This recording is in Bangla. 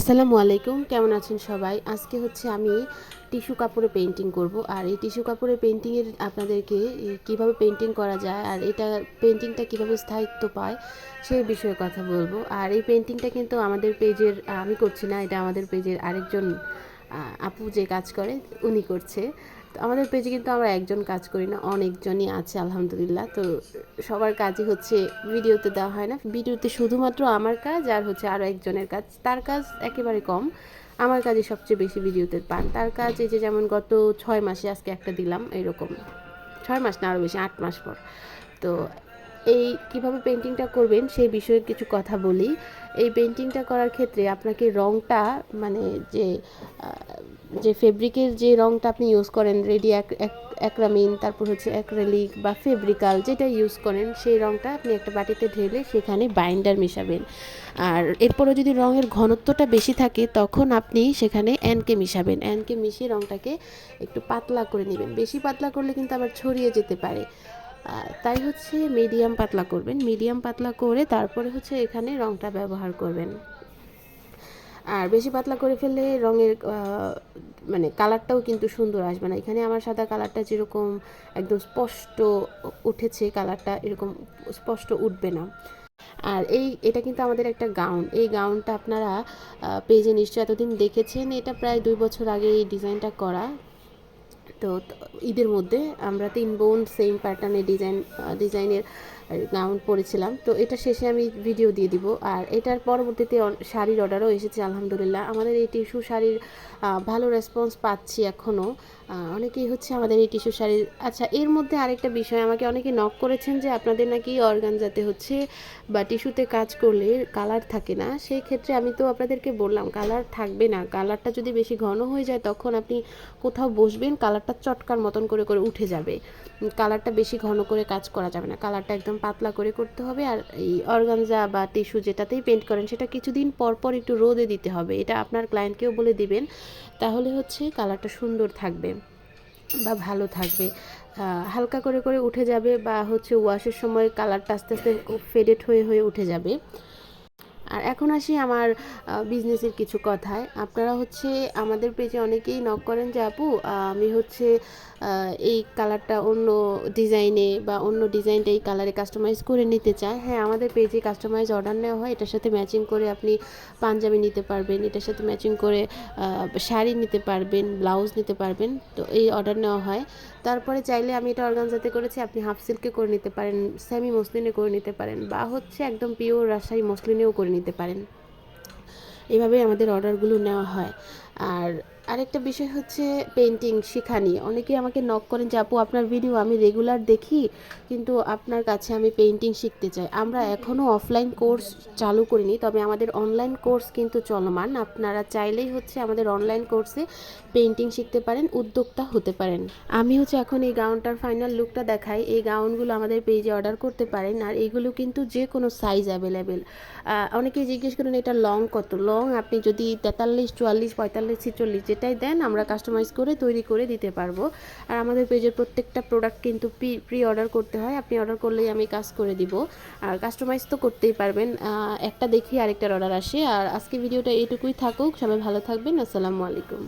আসসালামু আলাইকুম, কেমন আছেন সবাই? আজকে হচ্ছে আমি টিস্যু কাপড়ে পেন্টিং করব। আর এই টিস্যু কাপড়ে পেন্টিংয়ের আপনাদেরকে কীভাবে পেন্টিং করা যায় আর এটা পেন্টিংটা কীভাবে স্থায়িত্ব পায় সেই বিষয়ে কথা বলব। আর এই পেন্টিংটা কিন্তু আমাদের পেজের, আমি করছি না, এটা আমাদের পেজের আরেকজন আপু যে কাজ করে, উনি করছে। আমাদের পেজে কিন্তু আমরা একজন কাজ করি না, অনেকজনই আছে, আলহামদুলিল্লাহ। তো সবার কাজই হচ্ছে ভিডিওতে দেওয়া হয় না। ভিডিওতে শুধুমাত্র আমার কাজ আর হচ্ছে আরও একজনের কাজ। তার কাজ একেবারে কম। আমার কাজে সবচেয়ে বেশি ভিডিওতে পান। তার কাজ এই যে যেমন গত ছয় মাসে আজকে একটা দিলাম, এরকম। ছয় মাস না আরও বেশি, আট মাস পর। তো এই কীভাবে পেন্টিংটা করবেন সেই বিষয়ে কিছু কথা বলি। এই পেন্টিংটা করার ক্ষেত্রে আপনাকে রংটা মানে যে যে ফেব্রিকের যে রংটা আপনি ইউজ করেন রেডি অ্যাক্রামিন তারপর হচ্ছে অ্যাক্রেলিক বা ফেব্রিকাল যেটা ইউজ করেন, সেই রংটা আপনি একটা বাটিতে ঢেলে সেখানে বাইন্ডার মেশাবেন। আর এরপরও যদি রঙের ঘনত্বটা বেশি থাকে, তখন আপনি সেখানে অ্যানকে মিশাবেন। অ্যানকে মিশিয়ে রংটাকে একটু পাতলা করে নেবেন। বেশি পাতলা করলে কিন্তু আবার ছড়িয়ে যেতে পারে। তাই হচ্ছে মিডিয়াম পাতলা করবেন। মিডিয়াম পাতলা করে তারপরে হচ্ছে এখানে রংটা ব্যবহার করবেন। আর বেশি পাতলা করে ফেললে রঙের মানে কালারটাও কিন্তু সুন্দর আসবে না। এখানে আমার সাদা কালারটা যেরকম একদম স্পষ্ট উঠেছে কালারটা এরকম স্পষ্ট উঠবে না। আর এই, এটা কিন্তু আমাদের একটা গাউন এই গাউনটা আপনারা পেজে নিশ্চয়ই এতদিন দেখেছেন। এটা প্রায় দুই বছর আগে এই ডিজাইনটা করা। তো ঈদের মধ্যে আমরা তিন বোন সেম প্যাটার্নের ডিজাইন ডিজাইনের গাউন পরেছিলাম তো এটা শেষে আমি ভিডিও দিয়ে দিব। আর এটার পরবর্তীতে শাড়ির অর্ডারও এসেছে, আলহামদুলিল্লাহ। আমাদের এই টিস্যু শাড়ির ভালো রেসপন্স পাচ্ছি এখনও অনেকেই হচ্ছে আমাদের এই টিস্যু শাড়ির আচ্ছা এর মধ্যে আরেকটা বিষয়, আমাকে অনেকে নক করেছেন যে আপনাদের নাকি অর্গানজাতে হচ্ছে বা টিস্যুতে কাজ করলে কালার থাকে না। সেই ক্ষেত্রে আমি তো আপনাদেরকে বললাম কালার থাকবে না। কালারটা যদি বেশি ঘন হয়ে যায়, তখন আপনি কোথাও বসবেন কালারটা চটকার মতন করে করে উঠে যাবে। কালারটা বেশি ঘন করে কাজ করা যাবে না। কালারটা একদম পাতলা করে করতে হবে আর এই অর্গানজা বা টিস্যু যেটাতেই পেন্ট করেন সেটা কিছুদিন পর পর একটু রোদে দিতে হবে। এটা আপনার ক্লায়েন্টকেও বলে দিবেন। তাহলে হচ্ছে কালারটা সুন্দর থাকবে বা ভালো থাকবে। হালকা করে করে উঠে যাবে বা হচ্ছে ওয়াশের সময় কালারটা আস্তে আস্তে ফেডেড হয়ে হয়ে উঠে যাবে। আর এখন আসি আমার বিজনেসের কিছু কথায়। আপনারা হচ্ছে আমাদের পেজে অনেকেই নক করেন যে, আপু আমি হচ্ছে এই কালারটা অন্য ডিজাইনে বা অন্য ডিজাইনটা এই কালারে কাস্টমাইজ করে নিতে চায় হ্যাঁ আমাদের পেজে কাস্টমাইজ অর্ডার নেওয়া হয়। এটার সাথে ম্যাচিং করে আপনি পাঞ্জাবি নিতে পারবেন। এটার সাথে ম্যাচিং করে শাড়ি নিতে পারবেন ব্লাউজ নিতে পারবেন। তো এই অর্ডার নেওয়া হয়। তারপরে চাইলে আমি এটা অর্গানজাতে করেছি, আপনি হাফ সিল্কে করে নিতে পারেন সেমি মসলিনে করে নিতে পারেন বা হচ্ছে একদম পিওর রাজশাহী মসলিনেও করে নিতে পারেন। এভাবে আমাদের অর্ডারগুলো নেওয়া হয়। আর আরেকটা বিষয় হচ্ছে পেন্টিং শেখানি। অনেকেই আমাকে নক করেন যে আপু আপনার ভিডিও আমি রেগুলার দেখি কিন্তু আপনার কাছে আমি পেন্টিং শিখতে চাই। আমরা এখনও অফলাইন কোর্স চালু করিনি তবে আমাদের অনলাইন কোর্স কিন্তু চলমান। আপনারা চাইলেই হচ্ছে আমাদের অনলাইন কোর্সে পেন্টিং শিখতে পারেন উদ্যোক্তা হতে পারেন। আমি হচ্ছে এখন এই গাউনটার ফাইনাল লুকটা দেখাই। এই গাউনগুলো আমাদের পেজে অর্ডার করতে পারেন আর এগুলো কিন্তু যে কোনো সাইজ অ্যাভেলেবেল অনেকেই জিজ্ঞেস করেন এটা লং কত? লং আপনি যদি তেতাল্লিশ চুয়াল্লিশ পঁয়তাল্লিশ ছিচল্লিশ যেটাই দেন, আমরা কাস্টমাইজ করে তৈরি করে দিতে পারব। আর আমাদের পেজের প্রত্যেকটা প্রোডাক্ট কিন্তু প্রি প্রি অর্ডার করতে হয়। আপনি অর্ডার করলেই আমি কাজ করে দিব। আর কাস্টমাইজ তো করতেই পারবেন। একটা দেখি আরেকটার অর্ডার আসে। আর আজকে ভিডিওটা এইটুকুই থাকুক। সবাই ভালো থাকবেন। আসসালামু আলাইকুম।